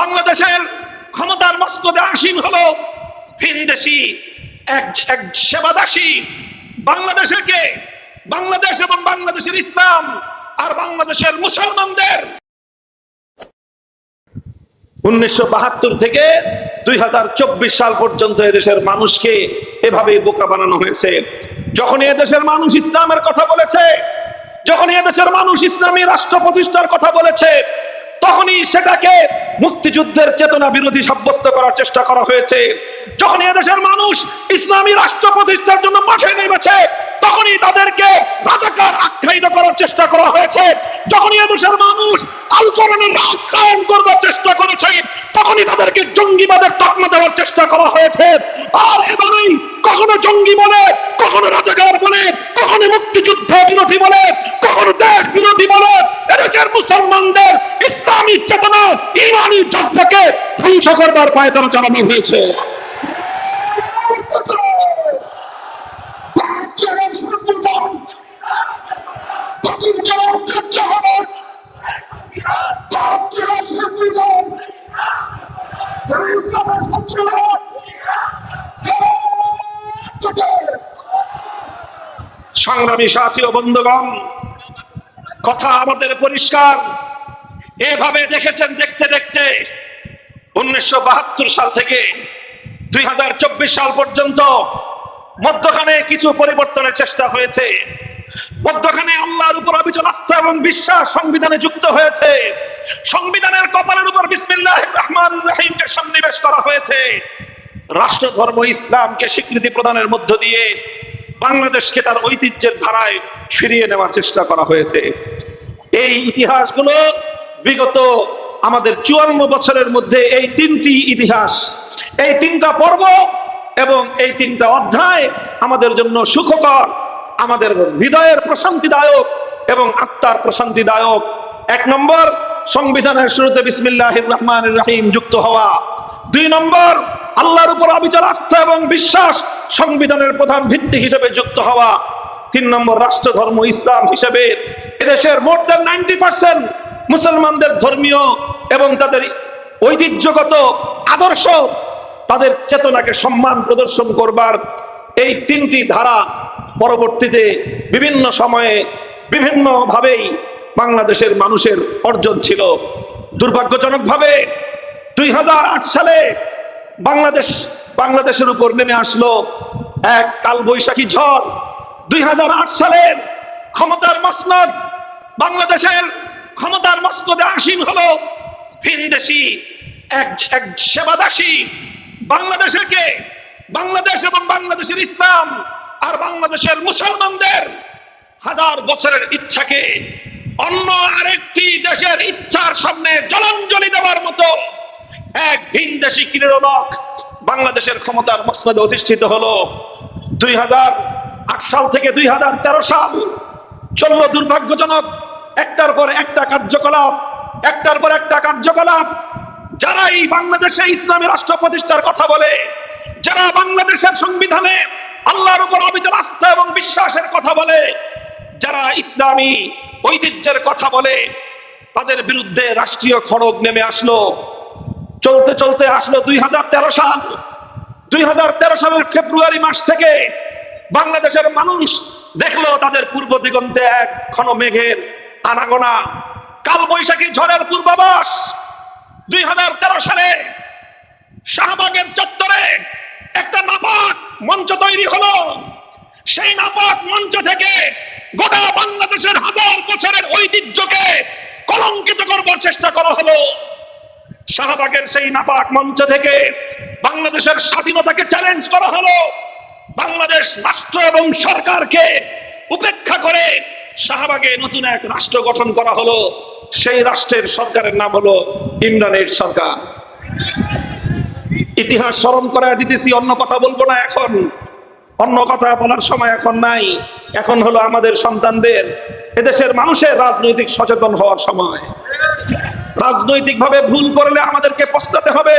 বাংলাদেশের ক্ষমতার মস্তদে আসীন হলো ভিনদেশি এক এক সেবাদাসী। বাংলাদেশে কে বাংলাদেশ এবং বাংলাদেশের ইসলাম আর বাংলাদেশের মুসলমানদের। উনিশশো বাহাত্তর থেকে দুই হাজার চব্বিশ সাল পর্যন্ত এদেশের মানুষকে এভাবে বোকা বানানো হয়েছে। যখন এদেশের মানুষ ইসলামের কথা বলেছে যখন এদেশের মানুষ ইসলামী রাষ্ট্র প্রতিষ্ঠার কথা বলেছে তখনই সেটাকে মুক্তিযুদ্ধের চেতনা বিরোধী সাব্যস্ত করার চেষ্টা করা হয়েছে। যখন এদেশের মানুষ ইসলামী রাষ্ট্র প্রতিষ্ঠার জন্য মাঠে নেমেছে, তখনই তাদেরকে রাজাকার আখ্যায়িত করার চেষ্টা করা হয়েছে। যখনই এদেশের মানুষ আল কোরআনের রাজ কায়েম করবার চেষ্টা করেছে, তখনই তাদেরকে জঙ্গিবাদের তকমা দেওয়ার চেষ্টা করা হয়েছে। আর এভাবেই কখনো জঙ্গি বলে, কখনো রাজাকার বলে, কখনো মুক্তিযুদ্ধ বিরোধী বলে, কখনো দেশ বিরোধী বলে, এদেশের মুসলমানদের ইসলামী চেতনা ইমানি যজ্ঞকে ধ্বংস করবার পায়ে তারা চালানো হয়েছে। সংগ্রামী সাথী ও বন্ধুগণ, কথা আমাদের পরিষ্কার। এভাবে দেখেছেন, দেখতে দেখতে। উনিশশো বাহাত্তর সাল থেকে দুই হাজার চব্বিশ সাল পর্যন্ত মধ্যখানে কিছু পরিবর্তনের চেষ্টা হয়েছে। মধ্যখানে আল্লাহর উপর অবিচল আস্থা এবং বিশ্বাস সংবিধানে যুক্ত হয়েছে। সংবিধানের কপালের উপর বিসমিল্লাহ রহমান রহিমকে সন্নিবেশ করা হয়েছে। রাষ্ট্র ধর্ম ইসলামকে স্বীকৃতি প্রদানের মধ্য দিয়ে বাংলাদেশকে তার ঐতিহ্যের ধারায় ফিরিয়ে নেওয়ার চেষ্টা করা হয়েছে। এই ইতিহাসগুলো বিগত আমাদের চুয়ান্ন বছরের মধ্যে এই তিনটি ইতিহাস, এই তিনটা পর্ব এবং এই তিনটা অধ্যায় আমাদের জন্য সুখকর, আমাদের হৃদয়ের প্রশান্তিদায়ক এবং আত্মার প্রশান্তিদায়ক। এক নম্বর, সংবিধানের শুরুতে বিসমিল্লাহ রহমান রাহিম যুক্ত হওয়া। দুই নম্বর, আল্লাহর উপর অবিচল আস্থা এবং বিশ্বাস সংবিধানের প্রধান ভিত্তি হিসেবে যুক্ত হওয়া। তিন নম্বর রাষ্ট্র ধর্ম ইসলাম হিসেবে। এদেশের মোর দেন নাইনটি পার্সেন্ট মুসলমানদের ধর্মীয় এবং তাদের ঐতিহ্যগত আদর্শ, তাদের চেতনাকে সম্মান প্রদর্শন করবার এই তিনটি ধারা পরবর্তীতে বিভিন্ন সময়ে বিভিন্ন ভাবেই বাংলাদেশের মানুষের অর্জন ছিল। দুর্ভাগ্যজনকভাবে দুই হাজার আট সালে বাংলাদেশ, বাংলাদেশের উপর নেমে আসলো এক কালবৈশাখী ঝড়। দুই হাজার আট সালের ক্ষমতার মসনদ বাংলাদেশের ক্ষমতার মসনদে আসীন হলো। ভিনদেশি এক এক সেবাদাসী বাংলাদেশে কে বাংলাদেশ এবং বাংলাদেশের ইসলাম আর বাংলাদেশের মুসলমানদের হাজার বছরের ইচ্ছাকে অন্য আরেকটি দেশের ইচ্ছার সামনে জলাঞ্জলি দেওয়ার মতো এক ভিনদেশি ক্রীড়ক বাংলাদেশের ক্ষমতার মসনদে অধিষ্ঠিত হলো। দুই হাজার আট সাল থেকে দুই হাজার তেরো সাল চলল দুর্ভাগ্যজনক একটার পর একটা কার্যকলাপ, একটার পর একটা কার্যকলাপ। যারা এই বাংলাদেশে ইসলামী রাষ্ট্র প্রতিষ্ঠার কথা বলে, যারা বাংলাদেশের সংবিধানে আল্লাহর উপর অবিচল আস্থা এবং বিশ্বাসের কথা বলে, যারা ইসলামী ঐতিহ্যের কথা বলে, তাদের বিরুদ্ধে রাষ্ট্রীয় খড়গ নেমে আসলো। চলতে চলতে আসলো দুই হাজার তেরো সাল। দুই হাজার তেরো সালের ফেব্রুয়ারি মাস থেকে বাংলাদেশের মানুষ দেখল তাদের পূর্ব দিগন্তে এক ঘন মেঘের আনাগোনা। কাল বৈশাখী ঝড়ের পূর্বাভাস দুই হাজার তেরো সালে শাহবাগের চত্বরে একটা নাপাক মঞ্চ তৈরি হলো। সেই নাপাক মঞ্চ থেকে গোটা বাংলাদেশের হাজার বছরের ঐতিহ্যকে কলঙ্কিত করবার চেষ্টা করা হলো। শাহবাগের সেই নাপাক মঞ্চ থেকে বাংলাদেশের স্বাধীনতাকে চ্যালেঞ্জ করা হলো। বাংলাদেশ রাষ্ট্র এবং সরকারকে উপেক্ষা করে শাহবাগে নতুন এক রাষ্ট্র গঠন করা হলো। সেই রাষ্ট্রের সরকারের নাম হলো ইমরানের সরকার। ইতিহাস স্মরণ করায় দিতেছি, অন্য কথা বলব না এখন। অন্য কথা বলার সময় এখন নাই। এখন হলো আমাদের সন্তানদের, এদেশের মানুষের রাজনৈতিক সচেতন হওয়ার সময়। রাজনৈতিক ভাবে ভুল করলে আমাদেরকে পস্তাতে হবে।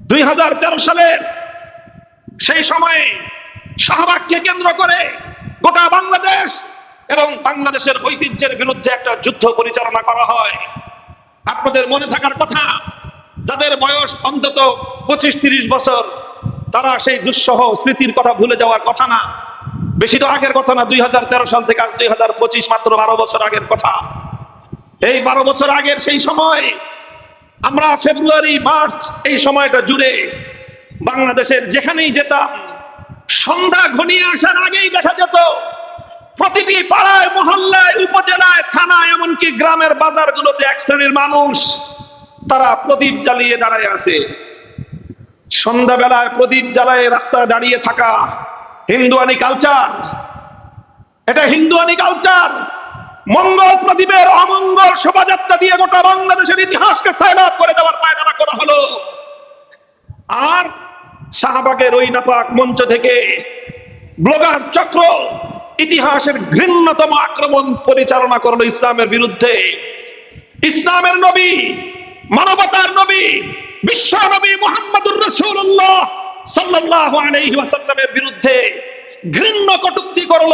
দুই সালে সেই সময়ে শাহবাগকে কেন্দ্র করে গোটা বাংলাদেশ এবং বাংলাদেশের ঐতিহ্যের বিরুদ্ধে একটা যুদ্ধ পরিচালনা করা হয়। আপনাদের মনে থাকার কথা, যাদের বয়স অন্তত পঁচিশ তিরিশ বছর, তারা সেই দুঃসহ স্মৃতির কথা ভুলে যাওয়ার কথা না। বেশি তো আগের কথা না, দুই হাজার তেরো সাল থেকে আজ দুই হাজার পঁচিশ মাত্র বারো বছর আগের কথা। এই বারো বছর আগের সেই সময়, আমরা ফেব্রুয়ারি, মার্চ, এই সময়টা জুড়ে বাংলাদেশের যেখানেই যেতাম, সন্ধ্যা ঘনিয়ে আসার আগেই দেখা যেত প্রতিটি পাড়ায়, মহল্লায়, উপজেলায়, থানায়, এমনকি গ্রামের বাজারগুলোতে এক শ্রেণির মানুষ, তারা প্রদীপ জ্বালিয়ে দাঁড়ায় আছে। সন্ধ্যাবেলায় প্রদীপ জ্বালায় রাস্তায় দাঁড়িয়ে থাকা হিন্দুয়ানি কালচার, এটা হিন্দুয়ানি কালচার। মঙ্গল প্রদীপের অমঙ্গল শোভাযাত্রা দিয়ে গোটা বাংলাদেশের ইতিহাসকে ফাইলাপ করে দেওয়ার পায়দারা করা হলো। আর শাহবাগের ওই নাপাক মঞ্চ থেকে ব্লগার চক্র ইতিহাসের ঘৃণ্যতম আক্রমণ পরিচালনা করল ইসলামের বিরুদ্ধে। ইসলামের নবী, মানবতার নবী, বিশ্ব নবী মোহাম্মদুর রসুল্লাহ সাল্লাল্লাহু আলাইহি ওয়াসাল্লামের বিরুদ্ধে ঘৃণ্য কটূক্তি করল,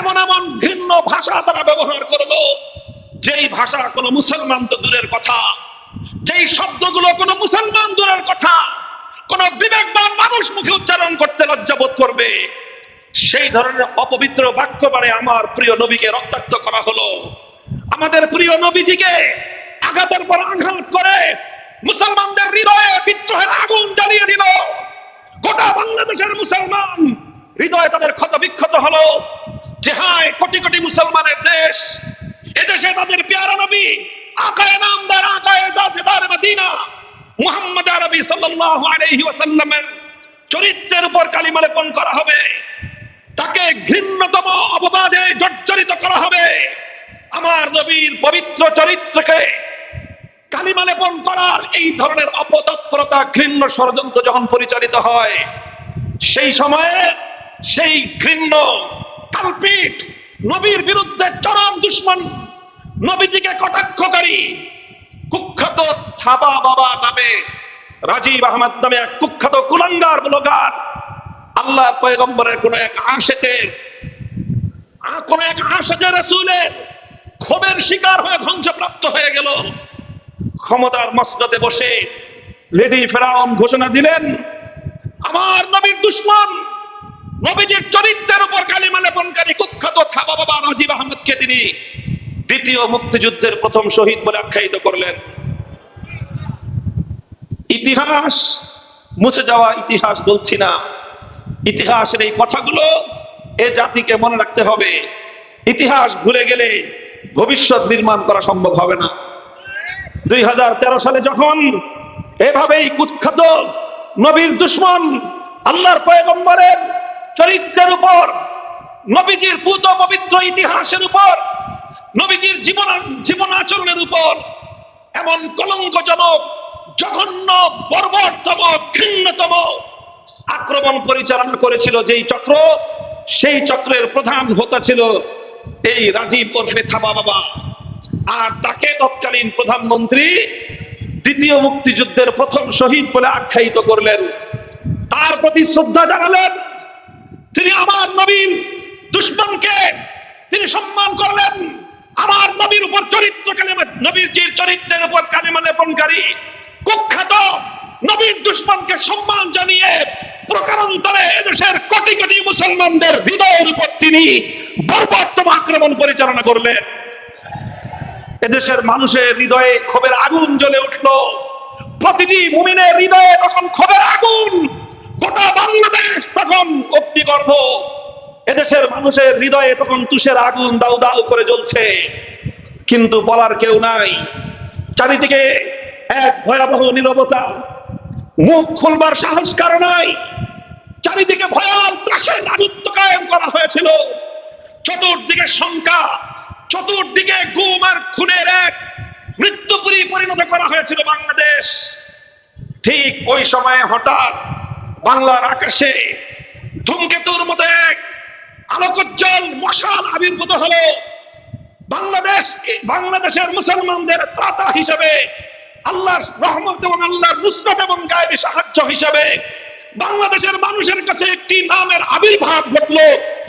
এমন এমন ঘৃণ্য ভাষা তারা ব্যবহার করল, যেই ভাষা কোনো মুসলমান তো দূরের কথা, যেই শব্দগুলো কোনো মুসলমান দূরের কথা, কোন বিবেকবান মানুষ মুখে উচ্চারণ করতে লজ্জাবোধ করবে। সেই ধরনের অপবিত্র বাক্য বারে আমার প্রিয় নবীকে রক্তাক্ত করা হলো। আমাদের প্রিয় নবীজিকে আঘাতের পর আঘাত করে মুসলমানদের হৃদয়ে বিদ্রোহের আগুন জ্বালিয়ে দিল। গোটা বাংলাদেশের মুসলমান হৃদয়ে তাদের ক্ষত বিক্ষত হলো। যে হায়, কোটি কোটি মুসলমানের দেশ, এদেশে তাদের পেয়ারা নবী, আকায় নামদার, আকায় দাজদার মদিনা, মুহাম্মদ আরবি সাল্লাল্লাহু আলাইহি ওয়াসাল্লামের চরিত্রের উপর কালিমা লেপন করা হবে। তাকে ঘৃণ্যতম অপবাদে জর্জরিত করা হবে। আমার নবীর পবিত্র চরিত্রকে কালিমা লেপন করার এই ধরনের অপতৎপরতা ঘৃণ্য ষড়যন্ত্র যখন পরিচালিত হয়, সেই সময়ে সেই ঘৃণ্য কালপিট নবীর বিরুদ্ধে চরম দুশ্মন, নবীজিকে কটাক্ষকারী, কুখ্যাত থাবা বাবা নামে, রাজীব আহমদ নামে এক কুখ্যাত কুলাঙ্গার, ব্লগার আল্লাহ পয়গম্বরের কোন এক আশেকের কোন এক আশেকের রাসূলের ক্ষোভের শিকার হয়ে ধ্বংসপ্রাপ্ত হয়ে গেল। ক্ষমতার মসনদে বসে লেডি ফেরাউন ঘোষণা দিলেন, আমার নবীর দুশ্মন, নবীজির চরিত্রের উপর কালিমা লেপনকারী কুখ্যাত থাবা বাবা রাজীব আহমদকে তিনি দ্বিতীয় মুক্তিযুদ্ধের প্রথম শহীদ বলে আখ্যায়িত করলেন। ইতিহাস, মুছে যাওয়া ইতিহাস বলছি না। ইতিহাসের এই কথাগুলো এ জাতিকে মনে রাখতে হবে। ইতিহাস ভুলে গেলে ভবিষ্যৎ নির্মাণ করা সম্ভব হবে না। দুই সালে যখন এভাবেই কুখ্যাত নবীর দুশ্মন আল্লাহর পয়গম্বরের চরিত্রের উপর, নবীজির পুত পবিত্র ইতিহাসের উপর, নবীজির জীবন জীবন আচরণের উপর এমন কলঙ্কজনক, জঘন্য, বর্বরতম ঘৃণ্যতম আক্রমণ পরিচালনা করেছিল যেই চক্র, সেই চক্রের প্রধান হোতা ছিল এই রাজীব ওরফে থাবা বাবা। আর তাকে তৎকালীন প্রধানমন্ত্রী, দ্বিতীয় মুক্তিযুদ্ধের প্রথম শহীদ বলে আখ্যায়িত করলেন। তার প্রতি শ্রদ্ধা জানালেন, তিনি আমার নবীন দুশ্মনকে তিনি সম্মান করলেন। আমার নবীর উপর চরিত্র কালিমা, নবীর চরিত্রের উপর কালিমা লেপনকারী, কুখ্যাত নবীর দুশ্মনকে সম্মান জানিয়ে প্রকারান্তরে এদেশের কোটি কোটি মুসলমানদের হৃদয়ের উপর তিনি বর্বরতম আক্রমণ পরিচালনা করলেন। এদেশের মানুষের হৃদয়ে ক্ষোভের আগুন জ্বলে উঠল। প্রতিটি মুমিনের হৃদয়ে তখন ক্ষোভের আগুন। গোটা বাংলাদেশ তখন অগ্নিগর্ভ। এদেশের মানুষের হৃদয়ে তখন তুষের আগুন দাউ দাউ করে জ্বলছে। কিন্তু বলার কেউ নাই। চারিদিকে এক ভয়াবহ নীরবতা। মুখ খুলবার সাহস কারও নাই। চারিদিকে ভয়াল ত্রাসের রাজত্ব কায়েম করা হয়েছিল। চতুর্দিকে শঙ্কা, চতুর্দিকে গুম আর খুনের এক মৃত্যুপুরী পরিণত করা হয়েছিল বাংলাদেশ। ঠিক ওই সময়ে হঠাৎ বাংলার আকাশে ধূমকেতুর মতো এক আলোকোজ্জ্বল মশাল আবির্ভূত হলো। বাংলাদেশ, বাংলাদেশের মুসলমানদের ত্রাতা হিসেবে, আল্লাহর রহমত এবং আল্লাহর নুসরত এবং গায়েবী সাহায্য হিসেবে বাংলাদেশের মানুষের কাছে একটি নামের আবির্ভাব ঘটলো।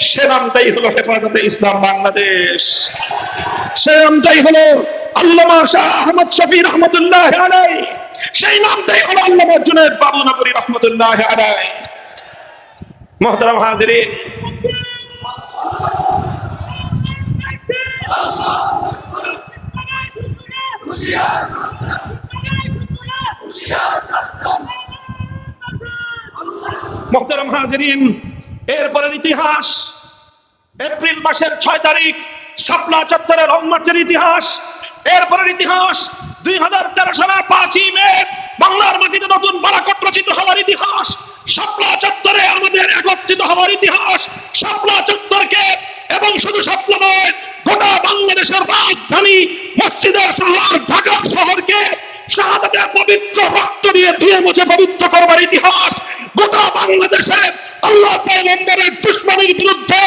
সে নামটাই হলো হেফাজতে ইসলাম বাংলাদেশ। সে নামটাই হলো আল্লামা শাহ আহমদ শফি রহমতুল্লাহ সেই নামটাই হলো আল্লামা জুনেদ বাবু নগরী রহমতুল্লাহ আলাই মোহতারাম হাজিরিন, এরপরের ইতিহাস, এপ্রিল মাসের ছয় তারিখ, শাপলা চত্বরের রং মার্চের ইতিহাস, এরপরের ইতিহাস, দুই হাজার তেরো সালের পাঁচই মে, বাংলার মাটিতে নতুন বারাকট রচিত হওয়ার ইতিহাস, শাপলা চত্বরে আমাদের একত্রিত হওয়ার ইতিহাস, শাপলা চত্বরকে এবং শুধু শাপলা নয়, গোটা বাংলাদেশের রাজধানী মসজিদের শহর ঢাকা শহরকে শাহাদাতের পবিত্র রক্ত দিয়ে ধুয়ে মুছে পবিত্র করবার ইতিহাস, গোটা বাংলাদেশে আল্লাহ পয়গম্বরের দুশ্মনের বিরুদ্ধে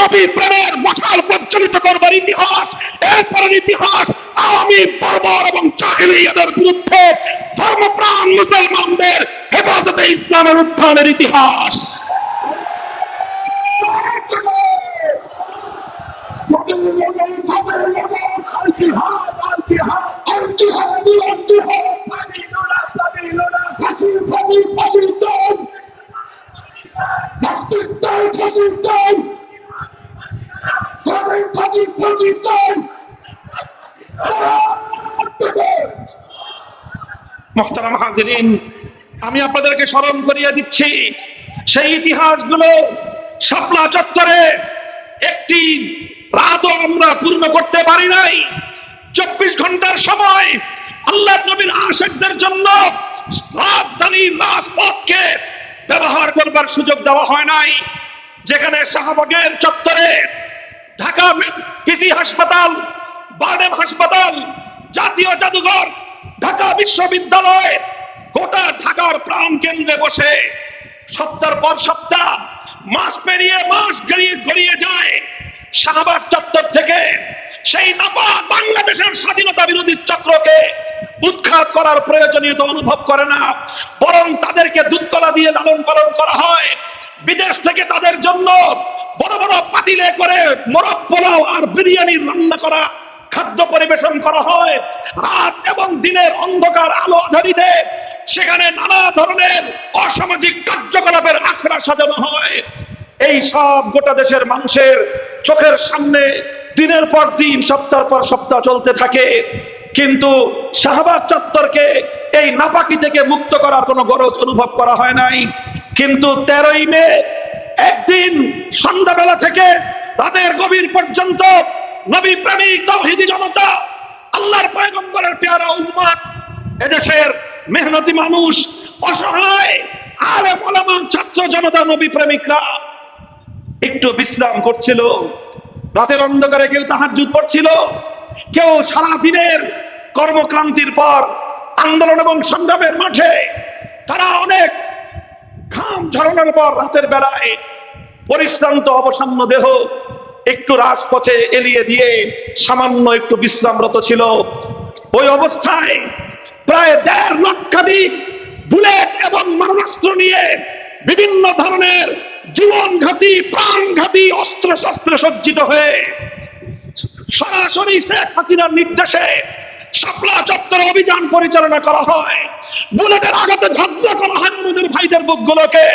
নবী প্রেমের মশাল প্রজ্বলিত করবার ইতিহাস, এরপরের ইতিহাস আওয়ামী, বর্বর এবং জাহিলিয়াদের বিরুদ্ধে ধর্মপ্রাণ মুসলমানদের হেফাজতে ইসলামের উত্থানের ইতিহাস। মোহতারাম হাজিরিন আমি আপনাদেরকে স্মরণ করিয়ে দিচ্ছি, সেই ইতিহাসগুলো শাপলা চত্বরে একটি রাতও আমরা পূর্ণ করতে পারি নাই। চব্বিশ ঘণ্টার সময় আল্লাহ নবীর আশেকদের জন্য রাজধানীর রাজপথকে ব্যবহার করবার সুযোগ দেওয়া হয় নাই। যেখানে শাহবাগের চত্বরে ঢাকা পিজি হাসপাতাল বার্ডেম হাসপাতাল, জাতীয় জাদুঘর, ঢাকা বিশ্ববিদ্যালয় গোটা ঢাকার প্রাণ কেন্দ্রে বসে সপ্তাহ পর সপ্তাহ মাস পেরিয়ে মাস গড়িয়ে গড়িয়ে যায়। শাহবাগ চত্বর থেকে সেই নাপা বাংলাদেশের স্বাধীনতা বিরোধী চক্রকে উৎখাত করার প্রয়োজনীয়তা অনুভব করে না। বরং তাদেরকে দুধতলা দিয়ে লালন পালন করা হয়। বিদেশ থেকে তাদের জন্য বড় বড় পাতিলে করে মোরগ পোলাও আর বিরিয়ানি রান্না করা, খাদ্য পরিবেশন করা হয়। রাত এবং দিনের অন্ধকার আলো আধারিতে সেখানে নানা ধরনের অসামাজিক কার্যকলাপের আখড়া সাজানো হয়। এই সব গোটা দেশের মানুষের চোখের সামনে দিনের পর দিন, সপ্তাহ পর সপ্তাহ চলতে থাকে। কিন্তু শাহবাগ চত্বরকে এই নাপাকি থেকে মুক্ত করার কোনো গরজ অনুভব করা হয় নাই। কিন্তু তেরোই মে একদিন সন্ধ্যাবেলা থেকে রাতের গভীর পর্যন্ত নবী প্রেমিক জনতা, আল্লাহর পয়গম্বরের পেয়ারা উম্মাদ এদেশের মেহনতি মানুষ, অসহায়, আর ওলামা ছাত্র জনতা নবী প্রেমিকরা। একটু বিশ্রাম করছিল, রাতের অন্ধকারে কেউ তাহাজ্জুদ পড়ছিল কেউ সারা দিনের কর্মক্লান্তির পর আন্দোলন এবং সংগ্রামের মাঠে তারা অনেক ঘাম ঝরানোর পর রাতের বেলায় পরিশ্রান্ত অবসান্ন দেহ একটু রাজপথে এলিয়ে দিয়ে সামান্য একটু বিশ্রামরত ছিল। ওই অবস্থায় প্রায় দেড় লক্ষাধিক বুলেট এবং মারণাস্ত্র নিয়ে বিভিন্ন ধরনের জীবনঘাতী, প্রাণঘাতী অস্ত্র শস্ত্রে সজ্জিত হয়ে সরাসরি শেখ হাসিনার নির্দেশে শাপলা চত্বরে অভিযান পরিচালনা করা হয়। বুলেটের আঘাতে ঝাঁপ করা হয় আমাদের ভাইদের বুকগুলোকে